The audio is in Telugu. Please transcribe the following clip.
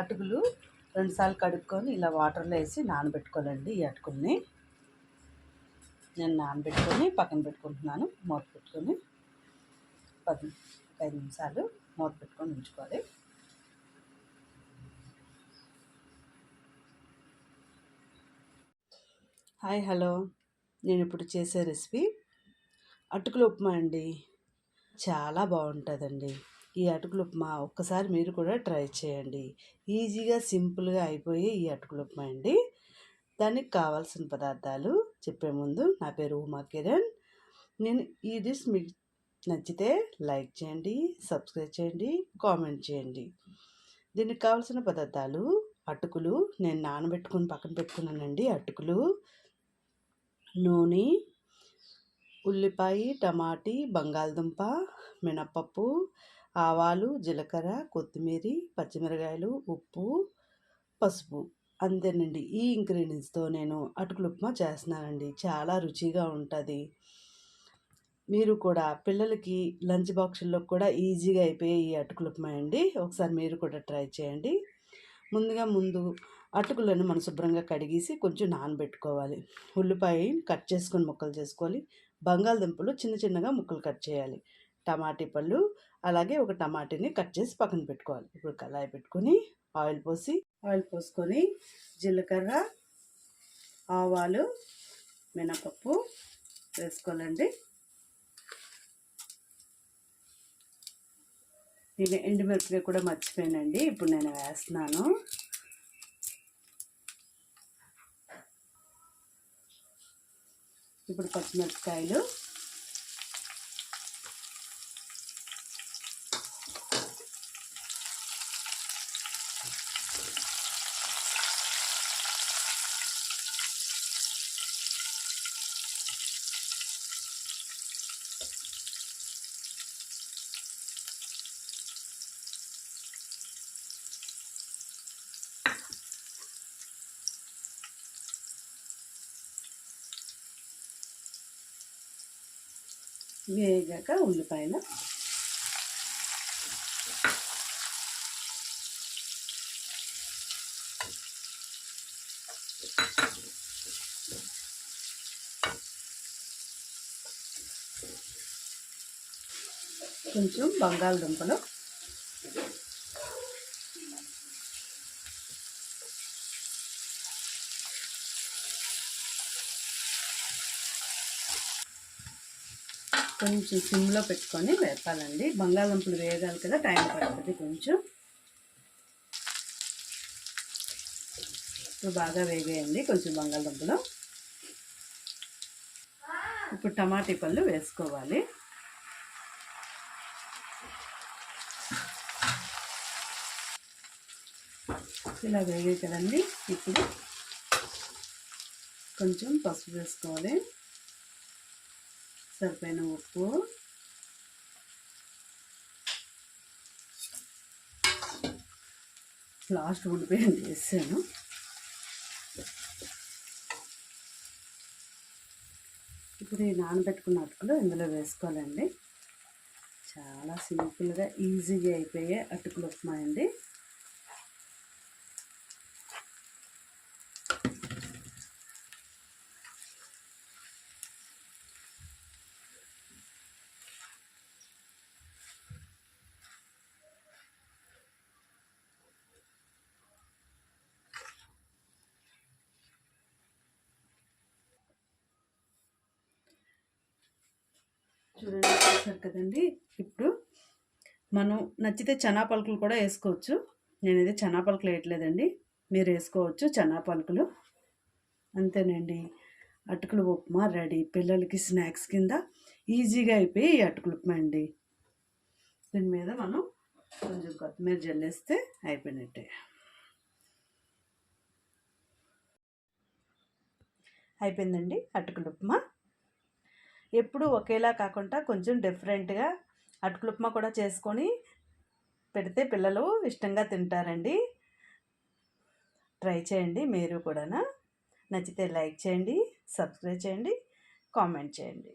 అటుకులు రెండుసార్లు కడుక్కొని ఇలా వాటర్లో వేసి నానబెట్టుకోవాలండి ఈ అటుకుల్ని. నేను నానబెట్టుకొని పక్కన పెట్టుకుంటున్నాను మూత పెట్టుకొని పది ఐదు నిమిషాలు మూత పెట్టుకొని ఉంచుకోవాలి. Hi hello. నేను ఇప్పుడు చేసే రెసిపీ అటుకుల ఉప్మా అండి. చాలా బాగుంటుందండి. ఈ అటుకుల ఉప్మా ఒక్కసారి మీరు కూడా ట్రై చేయండి. ఈజీగా సింపుల్గా అయిపోయి ఈ అటుకుల ఉప్మా అండి. దానికి కావాల్సిన పదార్థాలు చెప్పే ముందు నా పేరు ఉమా కిరణ్. నేను ఈ డిష్ మీకు నచ్చితే లైక్ చేయండి సబ్స్క్రైబ్ చేయండి కామెంట్ చేయండి. దీనికి కావాల్సిన పదార్థాలు అటుకులు నేను నానబెట్టుకుని పక్కన పెట్టుకున్నానండి అటుకులు. నూనె ఉల్లిపాయ టమాటీ బంగాళదుంప మినప్పప్పు ఆవాలు జీలకర్ర కొత్తిమీర పచ్చిమిరకాయలు ఉప్పు పసుపు అంతేనండి. ఈ ఇంగ్రీడియంట్స్తో నేను అటుకులు ఉప్మా చేస్తున్నానండి. చాలా రుచిగా ఉంటుంది. మీరు కూడా పిల్లలకి లంచ్ బాక్సుల్లో కూడా ఈజీగా అయిపోయే ఈ అటుకులు ఉప్మా అండి. ఒకసారి మీరు కూడా ట్రై చేయండి. ముందుగా ముందు అటుకులను మనం శుభ్రంగా కడిగేసి కొంచెం నానబెట్టుకోవాలి. ఉల్లిపాయ కట్ చేసుకొని ముక్కలు చేసుకోవాలి. బంగాళదుంపలు చిన్న చిన్నగా ముక్కలు కట్ చేయాలి. టమాటీ పళ్ళు అలాగే ఒక టమాటీని కట్ చేసి పక్కన పెట్టుకోవాలి. ఇప్పుడు కళాయి పెట్టుకొని ఆయిల్ పోసి ఆయిల్ పోసుకొని జీలకర్ర ఆవాలు మినపప్పు వేసుకోవాలండి. నేను ఎండుమిరపకాయ కూడా మర్చిపోయానండి. ఇప్పుడు నేను వేస్తున్నాను. ఇప్పుడు పచ్చిమిరపకాయలు వేగాక ఉల్లిపాయలు. కొంచెం బంగాళదుంపలు. కొంచెం సిమ్లో పెట్టుకొని వేపాలండి. బంగాళదుంపలు వేయగాలి కదా టైం పడుతుంది కొంచెం. ఇప్పుడు బాగా వేగేయండి కొంచెం బంగాళదుంపలు. ఇప్పుడు టమాటీ పళ్ళు వేసుకోవాలి. ఇలా వేగే కదండి. ఇప్పుడు కొంచెం పసుపు వేసుకోవాలి. సరిపోయిన ఉప్పు. లాస్ట్ ఉండిపోయింది వేసాను. ఇప్పుడు ఈ నానబెట్టుకున్న అటుకులు ఇందులో వేసుకోవాలండి. చాలా సింపుల్గా ఈజీగా అయిపోయే అటుకులు ఉప్మా అండి. చూడండి చూసారు కదండి. ఇప్పుడు మనం నచ్చితే చనా పలుకులు కూడా వేసుకోవచ్చు. నేనైతే చనా పలుకులు వేయట్లేదండి. మీరు వేసుకోవచ్చు చనా పలుకులు. అంతేనండి. అటుకులు ఉప్మా రెడీ. పిల్లలకి స్నాక్స్ కింద ఈజీగా అయిపోయి అటుకులు ఉప్మా అండి. దీని మీద మనం కొంచెం కొత్తిమీర జల్లేస్తే అయిపోయినట్టే. అయిపోయిందండి అటుకులు ఉప్మా. ఎప్పుడూ ఒకేలా కాకుండా కొంచెం డిఫరెంట్గా అటుకులు ఉప్మా కూడా చేసుకొని పెడితే పిల్లలు ఇష్టంగా తింటారండి. ట్రై చేయండి మీరు కూడా నచ్చితే లైక్ చేయండి సబ్స్క్రైబ్ చేయండి కామెంట్ చేయండి.